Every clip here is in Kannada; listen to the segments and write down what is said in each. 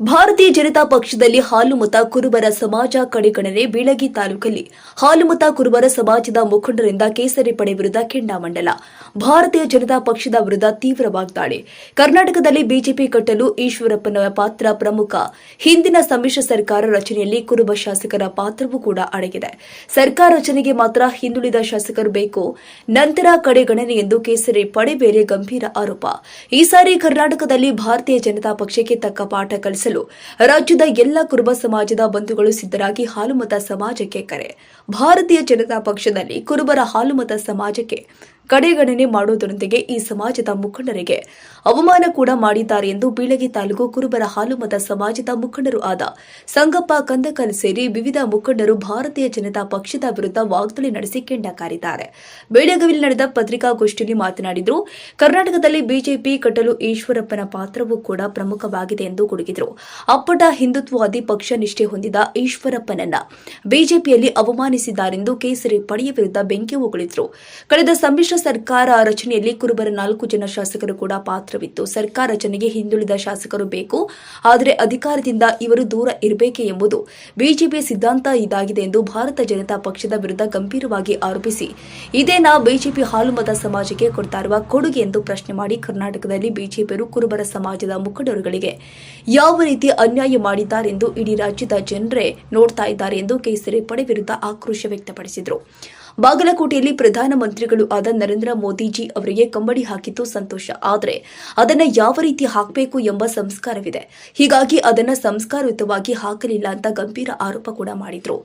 ಭಾರತೀಯ ಜನತಾ ಪಕ್ಷದಲ್ಲಿ ಹಾಲುಮತ ಕುರುಬರ ಸಮಾಜ ಕಡೆಗಣನೆ ಬೀಳಗಿ ತಾಲೂಕಲ್ಲಿ. ಹಾಲುಮತ ಕುರುಬರ ಸಮಾಜದ ಮುಖಂಡರಿಂದ ಕೇಸರಿ ಪಡೆ ವಿರುದ್ಧ ಕೆಂಡಾಮಂಡಲ ಭಾರತೀಯ ಜನತಾ ಪಕ್ಷದ ವಿರುದ್ಧ ತೀವ್ರ ವಾಗ್ದಾಳಿ. ಕರ್ನಾಟಕದಲ್ಲಿ ಬಿಜೆಪಿ ಕಟ್ಟಲು ಈಶ್ವರಪ್ಪನ ಪಾತ್ರ ಪ್ರಮುಖ. ಹಿಂದಿನ ಸಮ್ಮಿಶ್ರ ಸರ್ಕಾರ ರಚನೆಯಲ್ಲಿ ಕುರುಬ ಶಾಸಕರ ಪಾತ್ರವೂ ಕೂಡ ಅಡಗಿದೆ. ಸರ್ಕಾರ ರಚನೆಗೆ ಮಾತ್ರ ಹಿಂದುಳಿದ ಶಾಸಕರು ಬೇಕು. ನಂತರ ಕಡೆಗಣನೆ ಎಂದು ಕೇಸರಿ ಪಡೆ ಬೇರೆ ಗಂಭೀರ ಆರೋಪ. ಈ ಸಾರಿ ಕರ್ನಾಟಕದಲ್ಲಿ ಭಾರತೀಯ ಜನತಾ ಪಕ್ಷಕ್ಕೆ ತಕ್ಕ ಪಾಠ ರಾಜ್ಯದ ಎಲ್ಲ ಕುರುಬ ಸಮಾಜದ ಬಂಧುಗಳು ಸಿದ್ಧರಾಗಿ ಹಾಲುಮತ ಸಮಾಜಕ್ಕೆ ಕರೆ. ಭಾರತೀಯ ಜನತಾ ಪಕ್ಷದಲ್ಲಿ ಕುರುಬರ ಹಾಲುಮತ ಸಮಾಜಕ್ಕೆ ಕಡೆಗಣನೆ ಮಾಡುವುದರೊಂದಿಗೆ ಈ ಸಮಾಜದ ಮುಖಂಡರಿಗೆ ಅವಮಾನ ಕೂಡ ಮಾಡಿದ್ದಾರೆ ಎಂದು ಬೀಳಗಿ ತಾಲೂಕು ಕುರುಬರ ಹಾಲುಮತ ಸಮಾಜದ ಮುಖಂಡರು ಆದ ಸಂಗಪ್ಪ ಕಂದಕಲ್ ಸೇರಿ ವಿವಿಧ ಮುಖಂಡರು ಭಾರತೀಯ ಜನತಾ ಪಕ್ಷದ ವಿರುದ್ಧ ವಾಗ್ದಾಳಿ ನಡೆಸಿ ಕೆಂಡ ಕಾರಿದ್ದಾರೆ ಬೆಳಗಾವಿಯಲ್ಲಿ ನಡೆದ ಪತ್ರಿಕಾಗೋಷ್ಠಿಯಲ್ಲಿ ಮಾತನಾಡಿದರು, ಕರ್ನಾಟಕದಲ್ಲಿ ಬಿಜೆಪಿ ಕಟ್ಟಲು ಈಶ್ವರಪ್ಪನ ಪಾತ್ರವೂ ಕೂಡ ಪ್ರಮುಖವಾಗಿದೆ ಎಂದು ಗುಡುಗಿದರು. ಅಪ್ಪಟ ಹಿಂದುತ್ವವಾದಿ ಪಕ್ಷ ನಿಷ್ಠೆ ಹೊಂದಿದ ಈಶ್ವರಪ್ಪನನ್ನ ಬಿಜೆಪಿಯಲ್ಲಿ ಅವಮಾನಿಸಿದ್ದಾರೆಂದು ಕೇಸರಿ ಪಡೆಯ ವಿರುದ್ಧ ಬೆಂಕಿ ಉಗುಳಿದ್ರು ಕಳೆದ ಸಮ್ಮಿಶ್ರ ಸರ್ಕಾರ ರಚನೆಯಲ್ಲಿ ಕುರುಬರ ನಾಲ್ಕು ಜನ ಶಾಸಕರು ಕೂಡ ಪಾತ್ರವಿತ್ತು. ಸರ್ಕಾರ ರಚನೆಗೆ ಹಿಂದುಳಿದ ಶಾಸಕರು ಬೇಕು. ಆದರೆ ಅಧಿಕಾರದಿಂದ ಇವರು ದೂರ ಇರಬೇಕೆ ಎಂಬುದು ಬಿಜೆಪಿ ಸಿದ್ಧಾಂತ ಇದಾಗಿದೆ ಎಂದು ಭಾರತ ಜನತಾ ಪಕ್ಷದ ವಿರುದ್ಧ ಗಂಭೀರವಾಗಿ ಆರೋಪಿಸಿ. ಇದೇನಾ ಬಿಜೆಪಿ ಹಾಲುಮತ ಸಮಾಜಕ್ಕೆ ಕೊಡ್ತಾ ಇರುವ ಕೊಡುಗೆ ಎಂದು ಪ್ರಶ್ನೆ ಮಾಡಿ ಕರ್ನಾಟಕದಲ್ಲಿ ಬಿಜೆಪಿಯರು ಕುರುಬರ ಸಮಾಜದ ಮುಖಂಡರುಗಳಿಗೆ ಯಾವ ರೀತಿ ಅನ್ಯಾಯ ಮಾಡಿದ್ದಾರೆಂದು ಇಡೀ ರಾಜ್ಯದ ಜನರೇ ನೋಡ್ತಾ ಇದ್ದಾರೆ ಎಂದು ಕೇಸರಿ ಪಡೆ ವಿರುದ್ಧ ಆಕ್ರೋಶ ವ್ಯಕ್ತಪಡಿಸಿದರು. ಬಾಗಲಕೋಟೆಯಲ್ಲಿ ಪ್ರಧಾನಮಂತ್ರಿಗಳು ಆದ ನರೇಂದ್ರ ಮೋದಿಜಿ ಅವರಿಗೆ ಕಂಬಡಿ ಹಾಕಿದ್ದು ಸಂತೋಷ. ಆದರೆ ಅದನ್ನ ಯಾವ ರೀತಿ ಹಾಕಬೇಕು ಎಂಬ ಸಂಸ್ಕಾರವಿದೆ. ಹೀಗಾಗಿ ಅದನ್ನ ಸಂಸ್ಕಾರಯುತವಾಗಿ ಹಾಕಲಿಲ್ಲ ಅಂತ ಗಂಭೀರ ಆರೋಪ ಕೂಡ ಮಾಡಿದ್ರು.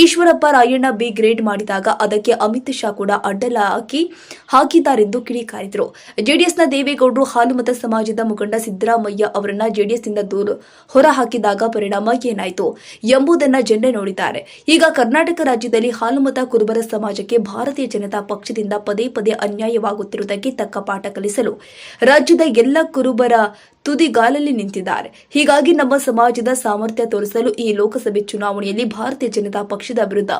ಈಶ್ವರಪ್ಪ ರಾಯಣ್ಣ ಬಿ ಗ್ರೇಡ್ ಮಾಡಿದಾಗ ಅದಕ್ಕೆ ಅಮಿತ್ ಶಾ ಕೂಡ ಅಡ್ಡಲ ಹಾಕಿ ಹಾಕಿದ್ದಾರೆಂದು ಕಿಡಿಕಾರಿದ್ರು. ಜೆಡಿಎಸ್ನ ದೇವೇಗೌಡರು ಹಾಲುಮತ ಸಮಾಜದ ಮುಖಂಡ ಸಿದ್ದರಾಮಯ್ಯ ಅವರನ್ನ ಜೆಡಿಎಸ್ನಿಂದ ದೂರ ಹೊರ ಹಾಕಿದಾಗ ಪರಿಣಾಮ ಏನಾಯಿತು ಎಂಬುದನ್ನ ಜನರೇ ನೋಡಿದ್ದಾರೆ. ಈಗ ಕರ್ನಾಟಕ ರಾಜ್ಯದಲ್ಲಿ ಹಾಲುಮತ ಕುರುಬರ ಸಮಾಜಕ್ಕೆ ಭಾರತೀಯ ಜನತಾ ಪಕ್ಷದಿಂದ ಪದೇ ಪದೇ ಅನ್ಯಾಯವಾಗುತ್ತಿರುವುದಕ್ಕೆ ತಕ್ಕ ಪಾಠ ಕಲಿಸಲು ರಾಜ್ಯದ ಎಲ್ಲ ಕುರುಬರ ತುದಿಗಾಲಲ್ಲಿ ನಿಂತಿದ್ದಾರೆ. ಹೀಗಾಗಿ ನಮ್ಮ ಸಮಾಜದ ಸಾಮರ್ಥ್ಯ ತೋರಿಸಲು ಈ ಲೋಕಸಭೆ ಚುನಾವಣೆಯಲ್ಲಿ ಭಾರತೀಯ ಜನತಾ ಪಕ್ಷದ ವಿರುದ್ಧ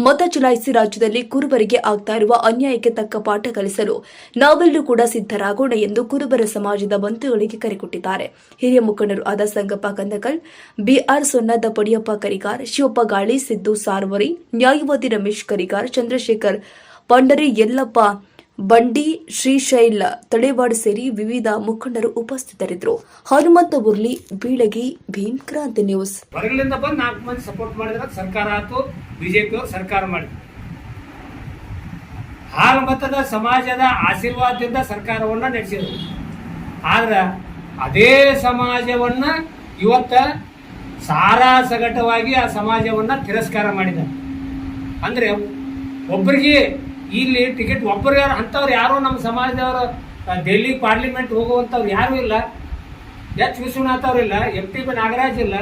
ಮತ ಚಲಾಯಿಸಿ ರಾಜ್ಯದಲ್ಲಿ ಕುರುಬರಿಗೆ ಆಗ್ತಾ ಇರುವ ಅನ್ಯಾಯಕ್ಕೆ ತಕ್ಕ ಪಾಠ ಕಲಿಸಲು ನಾವೆಲ್ಲರೂ ಕೂಡ ಸಿದ್ಧರಾಗೋಣ ಎಂದು ಕುರುಬರ ಸಮಾಜದ ಬಂಧುಗಳಿಗೆ ಕರೆ ಕೊಟ್ಟಿದ್ದಾರೆ. ಹಿರಿಯ ಮುಖಂಡರು ಆದ ಸಂಗಪ್ಪ ಕಂದಕಲ್, ಬಿಆರ್ ಸೊನ್ನದ ಪಡಿಯಪ್ಪ ಕರಿಗಾರ್, ಶಿವಪ್ಪ ಗಾಳಿ, ಸಿದ್ದು ಸಾರ್ವರಿ, ನ್ಯಾಯವಾದಿ ರಮೇಶ್ ಕರಿಗಾರ್, ಚಂದ್ರಶೇಖರ್ ಪಂಡರಿ ಯಲ್ಲಪ್ಪ, ಬಂಡಿ, ಶ್ರೀಶೈಲ, ತಡೆವಾಡ್ ಸೇರಿ ವಿವಿಧ ಮುಖಂಡರು ಉಪಸ್ಥಿತರಿದ್ದರು. ಹನುಮಂತ ಉರ್ಲಿ, ಬೀಳಗಿ, ಭೀಮ್ ಕ್ರಾಂತಿ ನ್ಯೂಸ್. ಹೊರಗಲಿಂದ ಬಂದು ನಾಲ್ಕು ಮಂದಿ ಸಪೋರ್ಟ್ ಮಾಡಿದ್ರೆ ಸರ್ಕಾರ ಆಯ್ತು ಬಿಜೆಪಿ ಸರ್ಕಾರ ಮಾಡಿದ್ರು. ಹಾಲು ಮತದ ಸಮಾಜದ ಆಶೀರ್ವಾದದಿಂದ ಸರ್ಕಾರವನ್ನ ನಡೆಸಿದ್ರು. ಆದ್ರೆ ಅದೇ ಸಮಾಜವನ್ನ ಇವತ್ತ ಸಾರಾ ಸಗಟವಾಗಿ ಆ ಸಮಾಜವನ್ನ ತಿರಸ್ಕಾರ ಮಾಡಿದ ಅಂದ್ರೆ ಒಬ್ಬರಿಗೆ ಇಲ್ಲಿ ಟಿಕೆಟ್ ಒಬ್ಬರು ಯಾರು ಅಂಥವ್ರು ಯಾರು ನಮ್ಮ ಸಮಾಜದವರು ಡೆಲ್ಲಿ ಪಾರ್ಲಿಮೆಂಟ್ ಹೋಗುವಂಥವ್ರು ಯಾರೂ ಇಲ್ಲ. ಎಚ್ ವಿಶ್ವನಾಥ್ ಇಲ್ಲ, ಎಂ ಟಿ ಬಿ ನಾಗರಾಜ್ ಇಲ್ಲ.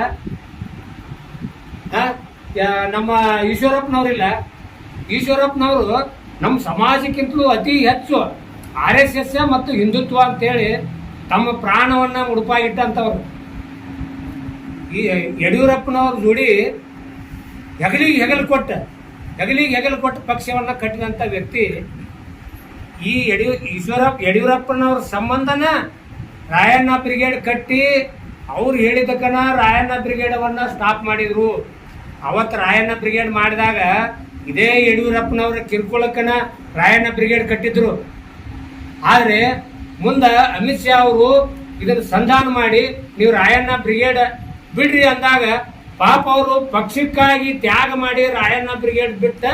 ನಮ್ಮ ಈಶ್ವರಪ್ಪನವ್ರಿಲ್ಲ ಈಶ್ವರಪ್ಪನವರು ನಮ್ಮ ಸಮಾಜಕ್ಕಿಂತಲೂ ಅತಿ ಹೆಚ್ಚು ಆರ್ ಎಸ್ ಎಸ್ ಮತ್ತು ಹಿಂದುತ್ವ ಅಂತೇಳಿ ತಮ್ಮ ಪ್ರಾಣವನ್ನ ಮುಡುಪಾಗಿಟ್ಟಂಥವ್ರು. ಈ ಯಡಿಯೂರಪ್ಪನವ್ರ ಜೋಡಿ ಹೆಗಲಿಗೆ ಹೆಗಲು ಕೊಟ್ಟ. ಹೆಗಲಿಗೆ ಹೆಗಲು ಕೊಟ್ಟ ಪಕ್ಷವನ್ನ ಕಟ್ಟಿದಂಥ ವ್ಯಕ್ತಿ ಈ ಯಡಿಯೂ, ಈಶ್ವರಪ್ಪ, ಯಡಿಯೂರಪ್ಪನವ್ರ ಸಂಬಂಧನ ರಾಯಣ್ಣ ಬ್ರಿಗೇಡ್ ಕಟ್ಟಿ ಅವ್ರು ಹೇಳಿದಕ್ಕನ ರಾಯಣ್ಣ ಬ್ರಿಗೇಡವನ್ನ ಸ್ಟಾಪ್ ಮಾಡಿದ್ರು. ಅವತ್ತು ರಾಯಣ್ಣ ಬ್ರಿಗೇಡ್ ಮಾಡಿದಾಗ ಇದೇ ಯಡಿಯೂರಪ್ಪನವ್ರ ಕಿರ್ಕೊಳಕ್ಕನ ರಾಯಣ್ಣ ಬ್ರಿಗೇಡ್ ಕಟ್ಟಿದ್ರು. ಆದರೆ ಮುಂದೆ ಅಮಿತ್ ಶಾ ಅವರು ಇದನ್ನು ಸಂಧಾನ ಮಾಡಿ, ನೀವು ರಾಯಣ್ಣ ಬ್ರಿಗೇಡ್ ಬಿಡ್ರಿ ಅಂದಾಗ ಪಾಪ ಅವರು ಪಕ್ಷಕ್ಕಾಗಿ ತ್ಯಾಗ ಮಾಡಿ ರಾಯಣ್ಣ ಬ್ರಿಗೇಡ್ ಬಿಟ್ಟ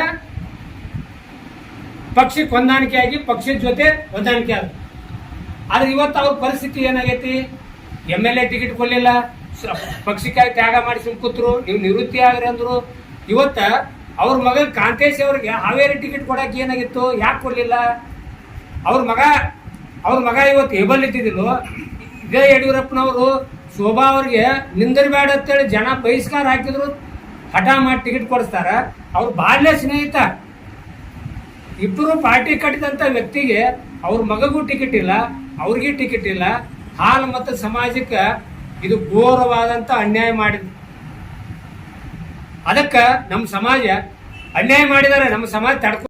ಪಕ್ಷಕ್ಕೆ ಹೊಂದಾಣಿಕೆ ಆಗಿ ಪಕ್ಷದ ಜೊತೆ ಹೊಂದಾಣಿಕೆ ಆದ ಆದ್ರೆ ಇವತ್ತು ಅವ್ರ ಪರಿಸ್ಥಿತಿ ಏನಾಗೈತಿ? ಎಂ ಎಲ್ ಎ ಟಿಕೆಟ್ ಕೊಡಲಿಲ್ಲ. ಪಕ್ಷಕ್ಕಾಗಿ ತ್ಯಾಗ ಮಾಡಿ ಕೂತ್ರು. ನೀವು ನಿವೃತ್ತಿ ಆಗ್ರಿ ಅಂದ್ರು. ಇವತ್ತ ಅವ್ರ ಮಗ ಕಾಂತೇಶ್ ಅವ್ರಿಗೆ ಹಾವೇರಿ ಟಿಕೆಟ್ ಕೊಡಕ್ಕೆ ಏನಾಗಿತ್ತು? ಯಾಕೆ ಕೊಡಲಿಲ್ಲ? ಅವ್ರ ಮಗ ಅವ್ರ ಮಗ ಇವತ್ತು ಏಬಲ್ ಇದ್ದಿದ್ದಿಲ್ಲ? ಇದೇ ಯಡಿಯೂರಪ್ಪನವರು ಶೋಭಾ ಅವ್ರಿಗೆ ನಿಂದಿರಬೇಡ ಅಂತೇಳಿ ಜನ ಬಹಿಷ್ಕಾರ ಹಾಕಿದ್ರು, ಹಠ ಮಾಡಿ ಟಿಕೆಟ್ ಕೊಡಿಸ್ತಾರ. ಅವ್ರ ಬಾಲ್ಯ ಸ್ನೇಹಿತ. ಇಬ್ಬರು ಪಾರ್ಟಿ ಕಟ್ಟಿದಂತ ವ್ಯಕ್ತಿಗೆ ಅವ್ರ ಮಗಗೂ ಟಿಕೆಟ್ ಇಲ್ಲ, ಅವ್ರಿಗೆ ಟಿಕೆಟ್ ಇಲ್ಲ. ಹಾಲು ಮತ್ತು ಸಮಾಜಕ್ಕೆ ಇದು ಘೋರವಾದಂತ ಅನ್ಯಾಯ ಮಾಡಿದ. ಅದಕ್ಕೆ ನಮ್ಮ ಸಮಾಜ ಅನ್ಯಾಯ ಮಾಡಿದ್ದಾರೆ ನಮ್ಮ ಸಮಾಜ ತಡ್ಕೊ